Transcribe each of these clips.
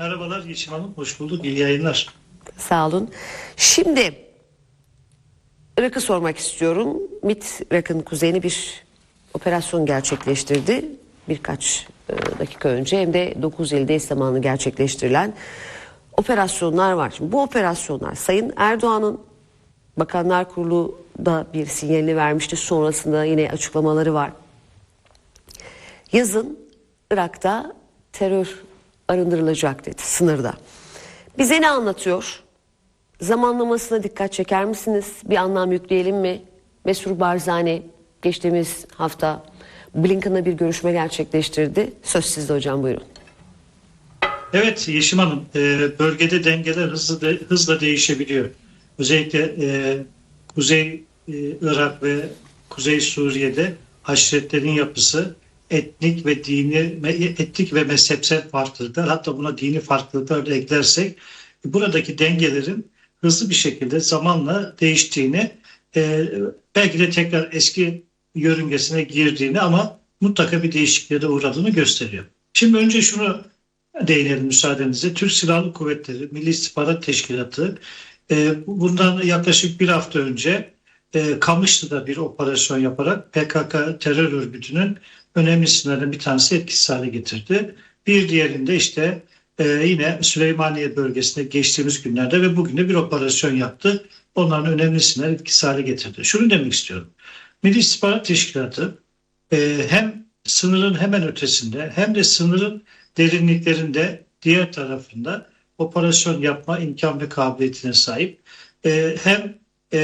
Merhabalar Yeşim Hanım, hoş bulduk. İyi yayınlar. Sağ olun. Şimdi Irak'ı sormak istiyorum. MİT Irak'ın kuzeyine bir operasyon gerçekleştirdi. Birkaç e, dakika önce hem de 9 ilde eş zamanlı gerçekleştirilen operasyonlar var. Şimdi bu operasyonlar Sayın Erdoğan'ın Bakanlar Kurulu da bir sinyalini vermişti. Sonrasında yine açıklamaları var. Yazın Irak'ta terör arındırılacak dedi sınırda. Bize ne anlatıyor? Zamanlamasına dikkat çeker misiniz? Bir anlam yükleyelim mi? Mesur Barzani geçtiğimiz hafta Blinken'la bir görüşme gerçekleştirdi. Söz sizde hocam buyurun. Evet Yeşim Hanım, e, bölgede dengeler hızlı de, hızla değişebiliyor. Özellikle e, Kuzey e, Irak ve Kuzey Suriye'de haşretlerin yapısı etnik ve dini etnik ve mezhepsel farklılıklar hatta buna dini farklılıklar da eklersek buradaki dengelerin hızlı bir şekilde zamanla değiştiğini e, belki de tekrar eski yörüngesine girdiğini ama mutlaka bir değişikliğe de uğradığını gösteriyor. Şimdi önce şunu değinelim müsaadenizle. Türk Silahlı Kuvvetleri Milli İstihbarat Teşkilatı e, bundan yaklaşık bir hafta önce e, Kamışlı'da bir operasyon yaparak PKK terör örgütünün önemli isimlerden bir tanesi etkisiz hale getirdi. Bir diğerinde işte e, yine Süleymaniye bölgesinde geçtiğimiz günlerde ve bugün de bir operasyon yaptı. Onların önemli isimler etkisiz hale getirdi. Şunu demek istiyorum. Milli İstihbarat Teşkilatı e, hem sınırın hemen ötesinde hem de sınırın derinliklerinde diğer tarafında operasyon yapma imkan ve kabiliyetine sahip. E, hem e,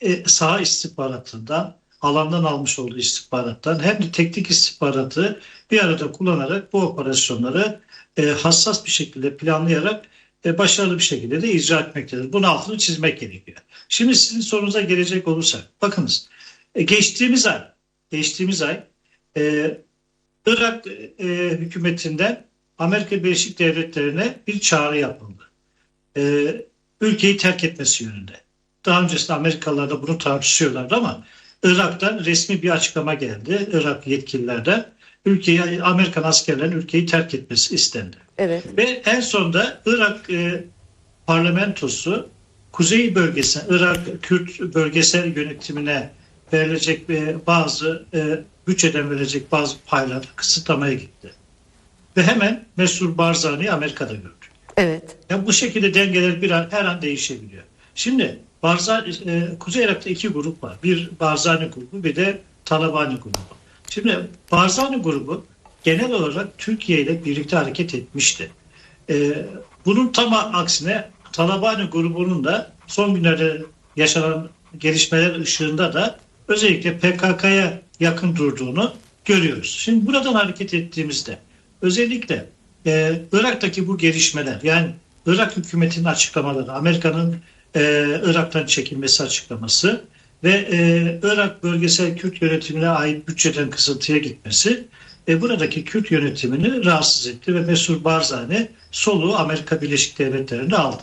e, saha istihbaratından, alandan almış olduğu istihbarattan hem de teknik istihbaratı bir arada kullanarak bu operasyonları e, hassas bir şekilde planlayarak e, başarılı bir şekilde de icra etmektedir. Bunun altını çizmek gerekiyor. Şimdi sizin sorunuza gelecek olursak, bakınız e, geçtiğimiz ay, geçtiğimiz ay e, Irak e, hükümetinden Amerika Birleşik Devletleri'ne bir çağrı yapıldı. E, ülkeyi terk etmesi yönünde. Daha öncesinde Amerikalılar da bunu tartışıyorlardı ama Irak'tan resmi bir açıklama geldi. Irak yetkililerden ülkeyi Amerikan askerlerin ülkeyi terk etmesi istendi. Evet. Ve en sonunda Irak e, parlamentosu Kuzey bölgesine, Irak Kürt bölgesel yönetimine verilecek e, bazı e, bütçeden verilecek bazı payları kısıtlamaya gitti. Ve hemen Mesur Barzani Amerika'da gördü. Evet. Yani bu şekilde dengeler bir an, her an değişebiliyor. Şimdi Barzani, e, Kuzey Irak'ta iki grup var. Bir Barzani grubu bir de Talabani grubu. Şimdi Barzani grubu genel olarak Türkiye ile birlikte hareket etmişti. E, bunun tam aksine Talabani grubunun da son günlerde yaşanan gelişmeler ışığında da özellikle PKK'ya yakın durduğunu görüyoruz. Şimdi buradan hareket ettiğimizde özellikle e, Irak'taki bu gelişmeler yani Irak hükümetinin açıklamaları, Amerika'nın e, Irak'tan çekilmesi açıklaması ve e, Irak bölgesel Kürt yönetimine ait bütçeden kısıntıya gitmesi e, buradaki Kürt yönetimini rahatsız etti ve Mesur Barzani soluğu Amerika Birleşik Devletleri'nde aldı.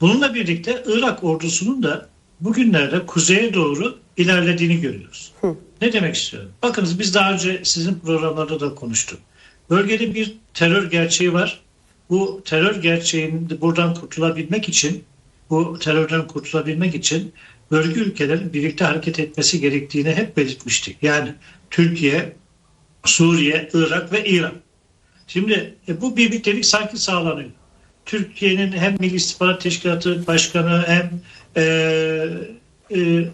Bununla birlikte Irak ordusunun da bugünlerde kuzeye doğru ilerlediğini görüyoruz. Hı. Ne demek istiyorum? Bakınız biz daha önce sizin programlarda da konuştuk. Bölgede bir terör gerçeği var. Bu terör gerçeğini buradan kurtulabilmek için, bu terörden kurtulabilmek için bölge ülkelerin birlikte hareket etmesi gerektiğini hep belirtmiştik. Yani Türkiye, Suriye, Irak ve İran. Şimdi e, bu birliktelik sanki sağlanıyor. Türkiye'nin hem Milli İstihbarat Teşkilatı Başkanı hem e, e,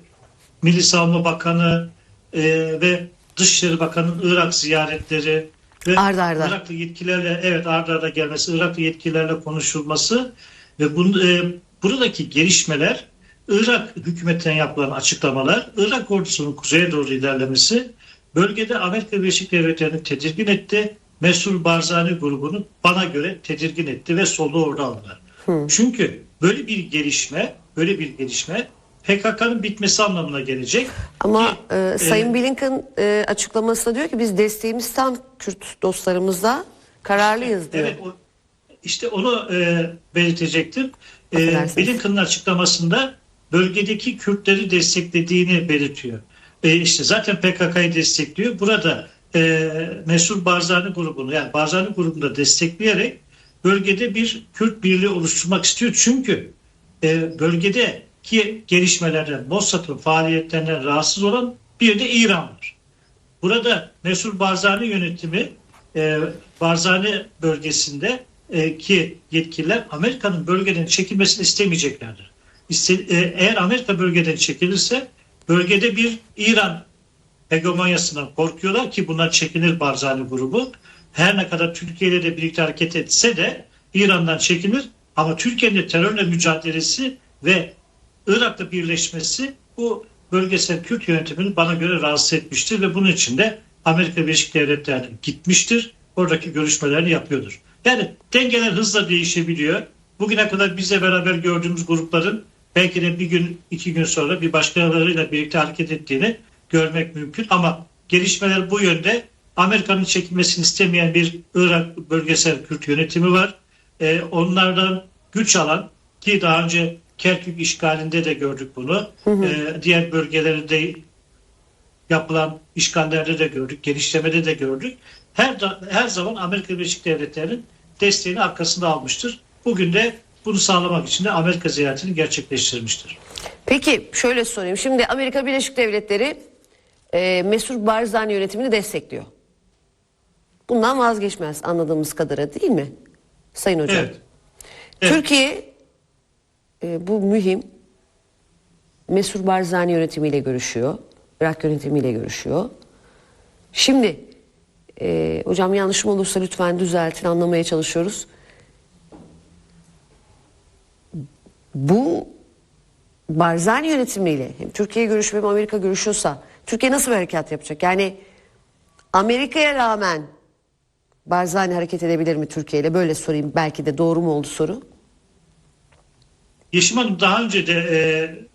Milli Savunma Bakanı e, ve Dışişleri Bakanı'nın Irak ziyaretleri ve arda arda. Iraklı yetkililerle evet arda arda gelmesi, Iraklı yetkililerle konuşulması ve bunu, e, buradaki gelişmeler Irak hükümetinden yapılan açıklamalar, Irak ordusunun kuzeye doğru ilerlemesi bölgede Amerika Birleşik Devletleri'ni tedirgin etti. Mesul Barzani grubunu bana göre tedirgin etti ve soluğu orada aldılar. Hı. Çünkü böyle bir gelişme, böyle bir gelişme PKK'nın bitmesi anlamına gelecek. Ama ki, e, Sayın e, Blinken e, açıklamasında diyor ki biz desteğimiz tam Kürt dostlarımızla kararlıyız diyor. Evet, o, işte onu e, belirtecektim. E, Blinken'ın açıklamasında bölgedeki Kürtleri desteklediğini belirtiyor. E, işte zaten PKK'yı destekliyor. Burada e, Mesur Barzani grubunu yani Barzani grubunu da destekleyerek bölgede bir Kürt birliği oluşturmak istiyor. Çünkü e, bölgedeki gelişmelerden, Mossad'ın faaliyetlerinden rahatsız olan bir de İran var. Burada Mesut Barzani yönetimi e, Barzani bölgesinde ki yetkililer Amerika'nın bölgeden çekilmesini istemeyeceklerdir. İste, e, eğer Amerika bölgeden çekilirse bölgede bir İran hegemonyasından korkuyorlar ki bundan çekinir Barzani grubu. Her ne kadar Türkiye ile de birlikte hareket etse de İran'dan çekinir ama Türkiye'nin terörle mücadelesi ve Irak'ta birleşmesi bu bölgesel Kürt yönetimini bana göre rahatsız etmiştir ve bunun için de Amerika Birleşik Devletleri gitmiştir. Oradaki görüşmelerini yapıyordur. Yani dengeler hızla değişebiliyor. Bugüne kadar bizle beraber gördüğümüz grupların belki de bir gün iki gün sonra bir başkalarıyla birlikte hareket ettiğini görmek mümkün. Ama gelişmeler bu yönde. Amerika'nın çekilmesini istemeyen bir Irak bölgesel Kürt yönetimi var. Ee, onlardan güç alan ki daha önce Kerkük işgalinde de gördük bunu. Ee, diğer bölgelerde yapılan işgallerde de gördük, genişlemede de gördük. Her da- her zaman Amerika Birleşik Devletleri'nin desteğini arkasında almıştır. Bugün de bunu sağlamak için de Amerika ziyaretini gerçekleştirmiştir. Peki şöyle sorayım. Şimdi Amerika Birleşik Devletleri e, Mesut Barzani yönetimini destekliyor. Bundan vazgeçmez anladığımız kadarıyla değil mi? Sayın Hocam. Evet. Evet. Türkiye e, bu mühim Mesut Barzani yönetimiyle görüşüyor. Irak yönetimiyle görüşüyor. Şimdi e, hocam yanlışım olursa lütfen düzeltin anlamaya çalışıyoruz. Bu Barzani yönetimiyle hem Türkiye görüşüyor hem Amerika görüşüyorsa Türkiye nasıl bir harekat yapacak? Yani Amerika'ya rağmen Barzani hareket edebilir mi Türkiye ile? Böyle sorayım. Belki de doğru mu oldu soru? Yeşim Hanım daha önce de e,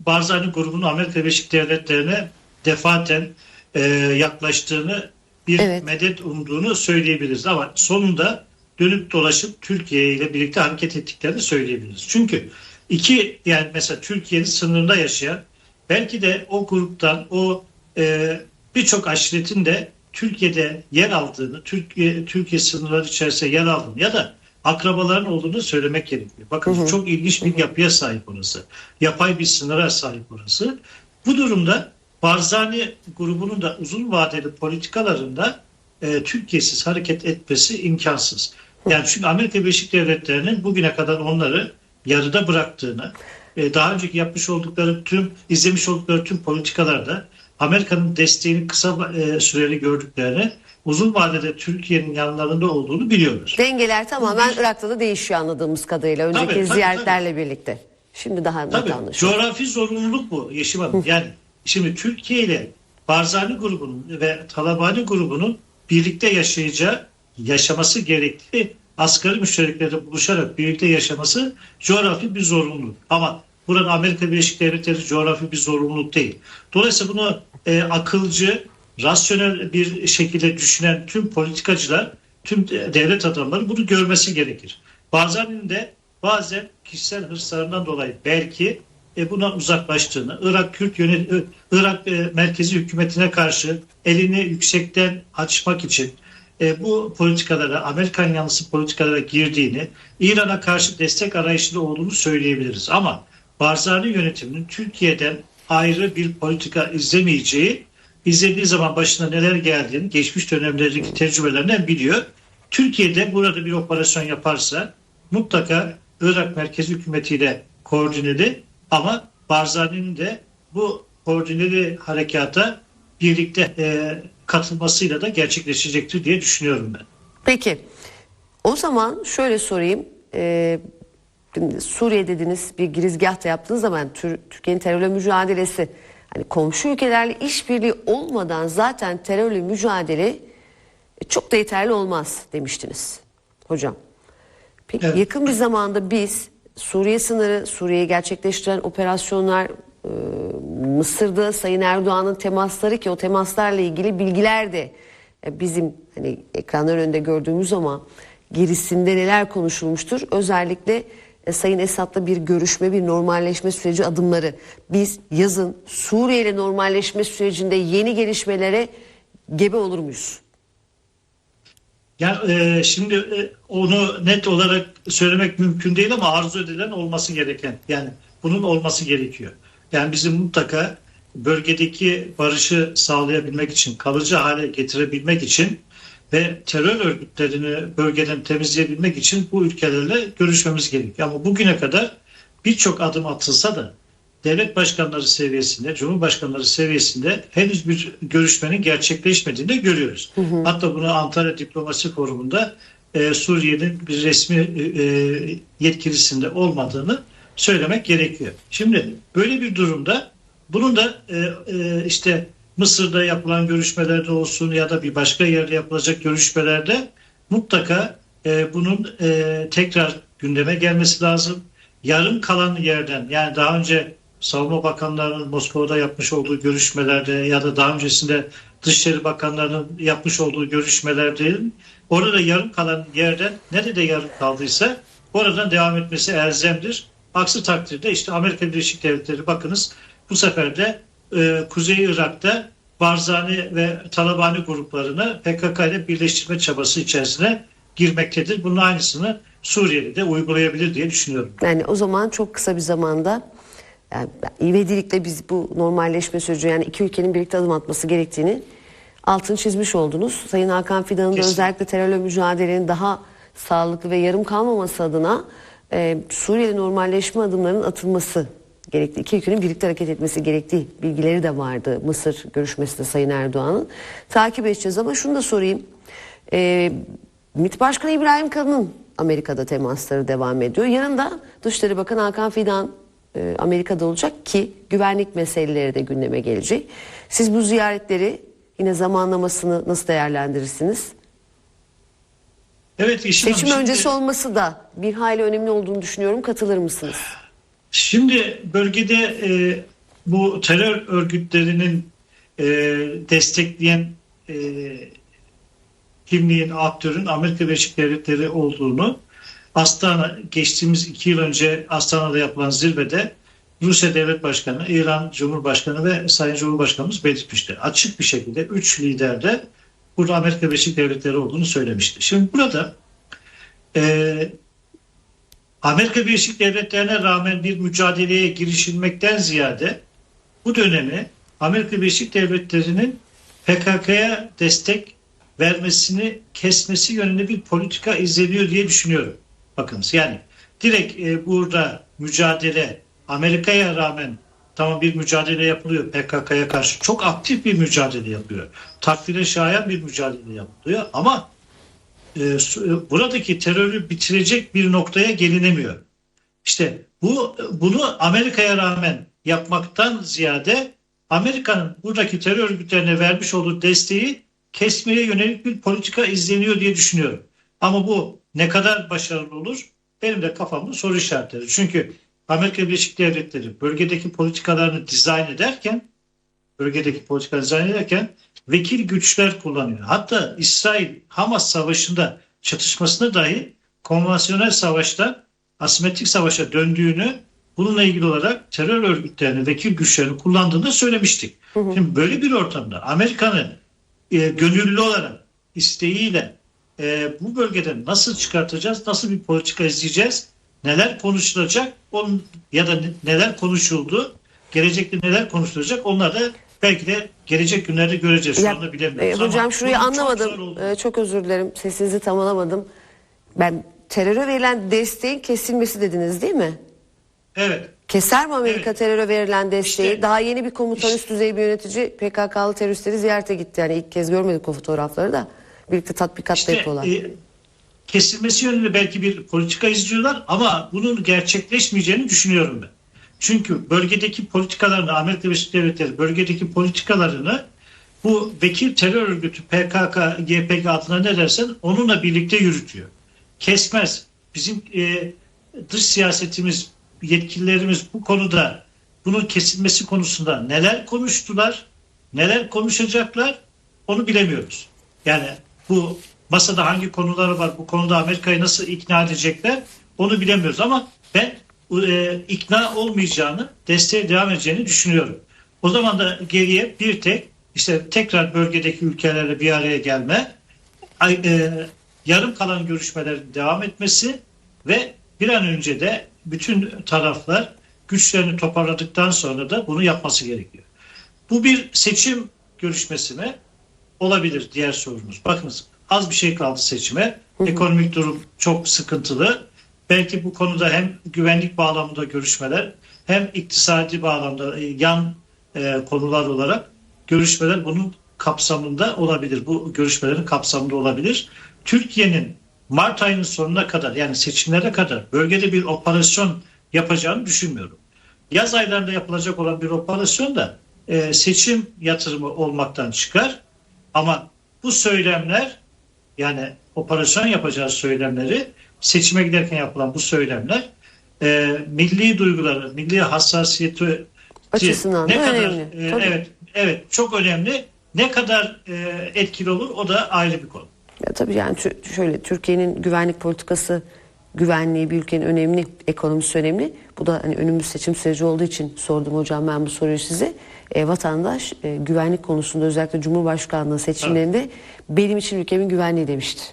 Barzani grubunun Amerika Birleşik Devletleri'ne defaten e, yaklaştığını bir Evet. medet umduğunu söyleyebiliriz. Ama sonunda dönüp dolaşıp Türkiye ile birlikte hareket ettiklerini söyleyebiliriz. Çünkü iki yani mesela Türkiye'nin sınırında yaşayan belki de o gruptan o e, birçok aşiretin de Türkiye'de yer aldığını, Türkiye Türkiye sınırları içerisinde yer aldığını ya da akrabaların olduğunu söylemek gerekiyor. Bakın çok ilginç bir yapıya sahip orası. Yapay bir sınıra sahip orası. Bu durumda Barzani grubunun da uzun vadeli politikalarında e, Türkiye'siz hareket etmesi imkansız. Yani çünkü Amerika Birleşik Devletleri'nin bugüne kadar onları yarıda bıraktığını, e, daha önceki yapmış oldukları tüm, izlemiş oldukları tüm politikalarda Amerika'nın desteğini kısa e, süreli gördüklerini, uzun vadede Türkiye'nin yanlarında olduğunu biliyorlar. Dengeler tamamen Irak'ta da değişiyor anladığımız kadarıyla. Önceki Tabii, tabii, ziyaretlerle birlikte. Şimdi daha net Tabii anlaşılıyor. coğrafi zorunluluk bu Yeşim Hanım. Yani şimdi Türkiye ile Barzani grubunun ve Talabani grubunun birlikte yaşayacağı, yaşaması gerektiği asgari müştereklerde buluşarak birlikte yaşaması coğrafi bir zorunluluk. Ama buranın Amerika Birleşik Devletleri coğrafi bir zorunluluk değil. Dolayısıyla bunu e, akılcı, rasyonel bir şekilde düşünen tüm politikacılar, tüm devlet adamları bunu görmesi gerekir. Barzani'nin de bazen kişisel hırslarından dolayı belki e, bundan uzaklaştığını, Irak Kürt yönet Irak e, merkezi hükümetine karşı elini yüksekten açmak için e, bu politikalara, Amerikan yanlısı politikalara girdiğini, İran'a karşı destek arayışında olduğunu söyleyebiliriz. Ama Barzani yönetiminin Türkiye'den ayrı bir politika izlemeyeceği, izlediği zaman başına neler geldiğini geçmiş dönemlerdeki tecrübelerinden biliyor. Türkiye'de burada bir operasyon yaparsa mutlaka Irak merkezi hükümetiyle koordineli ama Barzani'nin de bu koordineli harekata birlikte e, katılmasıyla da gerçekleşecektir diye düşünüyorum ben. Peki o zaman şöyle sorayım. Ee, Suriye dediniz bir girizgah da yaptığınız zaman Tür- Türkiye'nin terörle mücadelesi hani komşu ülkelerle işbirliği olmadan zaten terörle mücadele çok da yeterli olmaz demiştiniz hocam. Peki Evet. yakın bir zamanda biz Suriye sınırı, Suriye'yi gerçekleştiren operasyonlar e, Mısır'da Sayın Erdoğan'ın temasları ki o temaslarla ilgili bilgiler de e, bizim hani ekranlar önünde gördüğümüz ama gerisinde neler konuşulmuştur. Özellikle e, Sayın Esad'la bir görüşme, bir normalleşme süreci adımları. Biz yazın Suriye ile normalleşme sürecinde yeni gelişmelere gebe olur muyuz? Yani e, şimdi e, onu net olarak söylemek mümkün değil ama arzu edilen olması gereken. Yani bunun olması gerekiyor. Yani bizim mutlaka bölgedeki barışı sağlayabilmek için, kalıcı hale getirebilmek için ve terör örgütlerini bölgeden temizleyebilmek için bu ülkelerle görüşmemiz gerekiyor. Ama bugüne kadar birçok adım atılsa da devlet başkanları seviyesinde, cumhurbaşkanları seviyesinde henüz bir görüşmenin gerçekleşmediğini de görüyoruz. Hatta bunu Antalya Diplomasi Forumu'nda e, Suriye'nin bir resmi e, e, yetkilisinde olmadığını söylemek gerekiyor. Şimdi böyle bir durumda bunun da e, e, işte Mısır'da yapılan görüşmelerde olsun ya da bir başka yerde yapılacak görüşmelerde mutlaka e, bunun e, tekrar gündeme gelmesi lazım. Yarım kalan yerden yani daha önce Savunma Bakanlarının Moskova'da yapmış olduğu görüşmelerde ya da daha öncesinde Dışişleri Bakanlarının yapmış olduğu görüşmelerde orada yarım kalan yerden nerede yarım kaldıysa oradan devam etmesi elzemdir. Aksi takdirde işte Amerika Birleşik Devletleri bakınız bu sefer de e, Kuzey Irak'ta Barzani ve Talabani gruplarını PKK ile birleştirme çabası içerisine girmektedir. Bunun aynısını Suriye'de de uygulayabilir diye düşünüyorum. Yani o zaman çok kısa bir zamanda yani ivedilikle biz bu normalleşme süreci yani iki ülkenin birlikte adım atması gerektiğini altını çizmiş oldunuz. Sayın Hakan Fidan'ın da özellikle terörle mücadelenin daha sağlıklı ve yarım kalmaması adına e, Suriye'de normalleşme adımlarının atılması gerekli. İki ülkenin birlikte hareket etmesi gerektiği bilgileri de vardı Mısır görüşmesinde Sayın Erdoğan'ın. Takip edeceğiz ama şunu da sorayım. E, MİT Başkanı İbrahim Kalın'ın Amerika'da temasları devam ediyor. Yanında Dışişleri Bakanı Hakan Fidan e, Amerika'da olacak ki güvenlik meseleleri de gündeme gelecek. Siz bu ziyaretleri yine zamanlamasını nasıl değerlendirirsiniz? Evet Hanım, Seçim şimdi- öncesi olması da bir hayli önemli olduğunu düşünüyorum. Katılır mısınız? Şimdi bölgede e, bu terör örgütlerinin e, destekleyen e, kimliğin, aktörün Amerika Birleşik Devletleri olduğunu Astana geçtiğimiz iki yıl önce Astana'da yapılan zirvede Rusya Devlet Başkanı, İran Cumhurbaşkanı ve Sayın Cumhurbaşkanımız belirtmişti. Açık bir şekilde üç lider de burada Amerika Birleşik Devletleri olduğunu söylemişti. Şimdi burada e, Amerika Birleşik Devletleri'ne rağmen bir mücadeleye girişilmekten ziyade bu dönemi Amerika Birleşik Devletleri'nin PKK'ya destek vermesini kesmesi yönünde bir politika izleniyor diye düşünüyorum. Bakınız yani direkt e, burada mücadele Amerika'ya rağmen tamam bir mücadele yapılıyor PKK'ya karşı çok aktif bir mücadele yapıyor. Takdire şayan bir mücadele yapılıyor ama e, e, buradaki terörü bitirecek bir noktaya gelinemiyor. İşte bu bunu Amerika'ya rağmen yapmaktan ziyade Amerika'nın buradaki terör örgütlerine vermiş olduğu desteği kesmeye yönelik bir politika izleniyor diye düşünüyorum. Ama bu ne kadar başarılı olur? Benim de kafamda soru işaretleri. Çünkü Amerika Birleşik Devletleri bölgedeki politikalarını dizayn ederken bölgedeki politika dizayn ederken vekil güçler kullanıyor. Hatta İsrail Hamas savaşında çatışmasında dahi konvansiyonel savaştan asimetrik savaşa döndüğünü bununla ilgili olarak terör örgütlerini, vekil güçlerini kullandığını söylemiştik. Şimdi böyle bir ortamda Amerika'nın e, gönüllü olarak isteğiyle e, bu bölgeden nasıl çıkartacağız, nasıl bir politika izleyeceğiz, neler konuşulacak onun, ya da ne- neler konuşuldu, gelecekte neler konuşulacak onlar da belki de gelecek günlerde göreceğiz. Şu Ya, anda bilemiyoruz. e, ama hocam şurayı çok zor anlamadım. olduğunu- E, çok özür dilerim. Sesinizi tam alamadım. Ben teröre verilen desteğin kesilmesi dediniz değil mi? Evet. Keser mi Amerika Evet. teröre verilen desteği? İşte- Daha yeni bir komutan İşte- üst düzey bir yönetici PKK'lı teröristleri ziyarete gitti. Yani ilk kez görmedik o fotoğrafları da. Birlikte tatbikat da İşte yapıyorlar. e, kesilmesi yönünde belki bir politika izliyorlar ama bunun gerçekleşmeyeceğini düşünüyorum ben. Çünkü bölgedeki politikalarını Amerika Birleşik Devletleri bölgedeki politikalarını bu vekil terör örgütü PKK, YPG adına ne dersen onunla birlikte yürütüyor. Kesmez. Bizim e, dış siyasetimiz, yetkililerimiz bu konuda bunun kesilmesi konusunda neler konuştular, neler konuşacaklar onu bilemiyoruz. Yani bu masada hangi konuları var, bu konuda Amerika'yı nasıl ikna edecekler onu bilemiyoruz ama ben e, ikna olmayacağını, desteğe devam edeceğini düşünüyorum. O zaman da geriye bir tek işte tekrar bölgedeki ülkelerle bir araya gelme, e, yarım kalan görüşmelerin devam etmesi ve bir an önce de bütün taraflar güçlerini toparladıktan sonra da bunu yapması gerekiyor. Bu bir seçim görüşmesi mi? Olabilir diğer sorunuz. Bakınız az bir şey kaldı seçime. Ekonomik durum çok sıkıntılı. Belki bu konuda hem güvenlik bağlamında görüşmeler hem iktisadi bağlamda e, yan e, konular olarak görüşmeler bunun kapsamında olabilir. Bu görüşmelerin kapsamında olabilir. Türkiye'nin Mart ayının sonuna kadar yani seçimlere kadar bölgede bir operasyon yapacağını düşünmüyorum. Yaz aylarında yapılacak olan bir operasyon da e, seçim yatırımı olmaktan çıkar. Ama bu söylemler yani operasyon yapacağı söylemleri seçime giderken yapılan bu söylemler e, milli duyguları, milli hassasiyeti Açısından da kadar önemli. e, Tabii. evet evet çok önemli. Ne kadar e, etkili olur o da ayrı bir konu. Ya tabii yani şöyle Türkiye'nin güvenlik politikası güvenliği bir ülkenin önemli, ekonomisi önemli. Bu da hani önümüz seçim süreci olduğu için sordum hocam ben bu soruyu size. E, vatandaş e, güvenlik konusunda özellikle Cumhurbaşkanlığı seçimlerinde benim için ülkemin güvenliği demişti.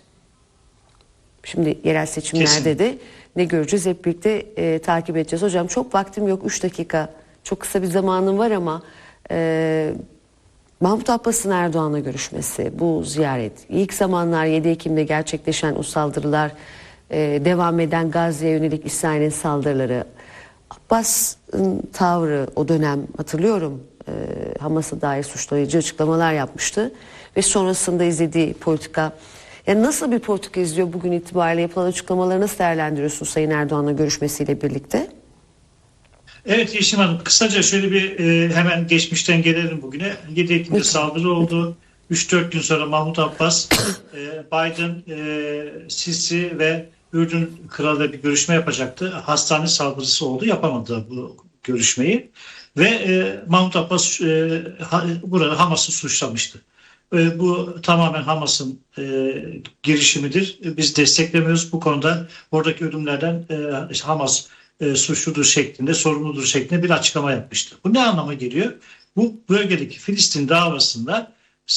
Şimdi yerel seçimlerde Kesinlikle. de ne göreceğiz hep birlikte e, takip edeceğiz. Hocam çok vaktim yok 3 dakika çok kısa bir zamanım var ama e, Mahmut Abbas'ın Erdoğan'la görüşmesi, bu ziyaret, ilk zamanlar 7 Ekim'de gerçekleşen o saldırılar, e, devam eden Gazze'ye yönelik İsrail'in saldırıları, Abbas'ın tavrı o dönem hatırlıyorum e, Hamas'a dair suçlayıcı açıklamalar yapmıştı ve sonrasında izlediği politika yani nasıl bir politika izliyor bugün itibariyle yapılan açıklamaları nasıl değerlendiriyorsun Sayın Erdoğan'la görüşmesiyle birlikte? Evet Yeşim Hanım kısaca şöyle bir e, hemen geçmişten gelelim bugüne. 7 Ekim'de saldırı oldu. 3-4 gün sonra Mahmut Abbas, e, Biden, e, Sisi ve Ürdün kralıyla bir görüşme yapacaktı. Hastane saldırısı oldu. Yapamadı bu görüşmeyi. Ve e, Mahmut Abbas e, ha, burada Hamas'ı suçlamıştı. E, bu tamamen Hamas'ın e, girişimidir. E, Biz desteklemiyoruz. Bu konuda oradaki ölümlerden e, Hamas e, suçludur şeklinde, sorumludur şeklinde bir açıklama yapmıştı. Bu ne anlama geliyor? Bu bölgedeki Filistin davasında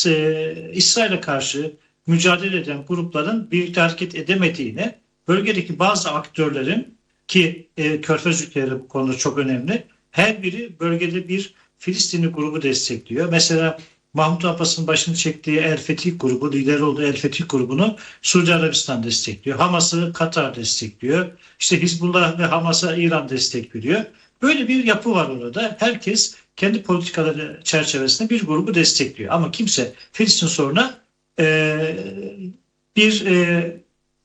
e, İsrail'e karşı mücadele eden grupların birlikte hareket edemediğini, bölgedeki bazı aktörlerin ki e, Körfez ülkeleri bu konuda çok önemli. Her biri bölgede bir Filistinli grubu destekliyor. Mesela Mahmut Abbas'ın başını çektiği El Fetih grubu, lideri olduğu El Fetih grubunu Suudi Arabistan destekliyor. Hamas'ı Katar destekliyor. İşte Hizbullah ve Hamas'a İran destek veriyor. Böyle bir yapı var orada. Herkes kendi politikaları çerçevesinde bir grubu destekliyor. Ama kimse Filistin soruna e, bir e,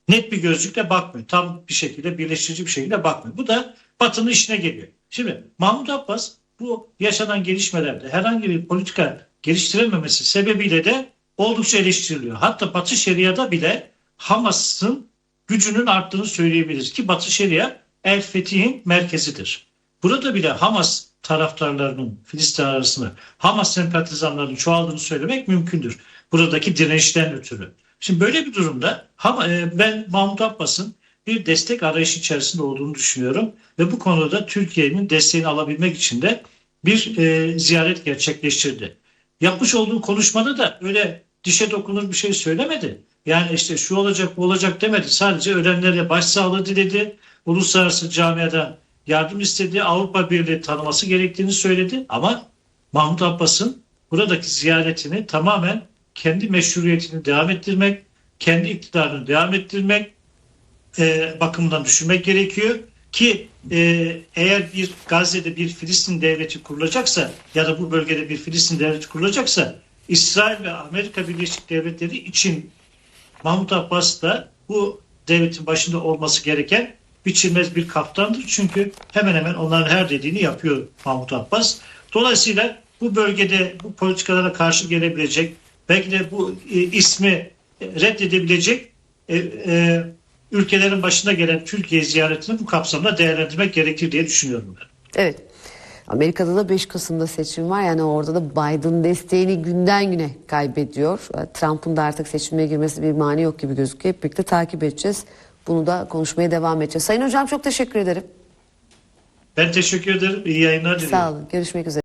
net bir gözlükle bakmıyor. Tam bir şekilde birleştirici bir şekilde bakmıyor. Bu da Batı'nın işine geliyor. Şimdi Mahmut Abbas bu yaşanan gelişmelerde herhangi bir politika geliştirememesi sebebiyle de oldukça eleştiriliyor. Hatta Batı Şeria'da bile Hamas'ın gücünün arttığını söyleyebiliriz ki Batı Şeria El Fetih'in merkezidir. Burada bile Hamas taraftarlarının Filistin arasında Hamas sempatizanlarının çoğaldığını söylemek mümkündür. Buradaki dirençten ötürü. Şimdi böyle bir durumda e, ben Mahmut Abbas'ın bir destek arayışı içerisinde olduğunu düşünüyorum ve bu konuda Türkiye'nin desteğini alabilmek için de bir e, ziyaret gerçekleştirdi. Yapmış olduğu konuşmada da öyle dişe dokunur bir şey söylemedi. Yani işte şu olacak bu olacak demedi. Sadece ölenlere başsağlığı diledi. Uluslararası camiadan yardım istedi. Avrupa Birliği tanıması gerektiğini söyledi. Ama Mahmut Abbas'ın buradaki ziyaretini tamamen kendi meşruiyetini devam ettirmek, kendi iktidarını devam ettirmek e, bakımından düşünmek gerekiyor ki e, eğer bir Gazze'de bir Filistin devleti kurulacaksa ya da bu bölgede bir Filistin devleti kurulacaksa İsrail ve Amerika Birleşik Devletleri için Mahmut Abbas da bu devletin başında olması gereken biçilmez bir kaptandır. Çünkü hemen hemen onların her dediğini yapıyor Mahmut Abbas. Dolayısıyla bu bölgede bu politikalara karşı gelebilecek, belki de bu e, ismi e, reddedebilecek e, e, ülkelerin başına gelen Türkiye ziyaretini bu kapsamda değerlendirmek gerekir diye düşünüyorum ben. Evet. Amerika'da da 5 Kasım'da seçim var. Yani orada da Biden desteğini günden güne kaybediyor. Trump'ın da artık seçime girmesi bir mani yok gibi gözüküyor. Hep birlikte takip edeceğiz. Bunu da konuşmaya devam edeceğiz. Sayın Hocam çok teşekkür ederim. Ben teşekkür ederim. İyi yayınlar diliyorum. Sağ olun. Görüşmek üzere.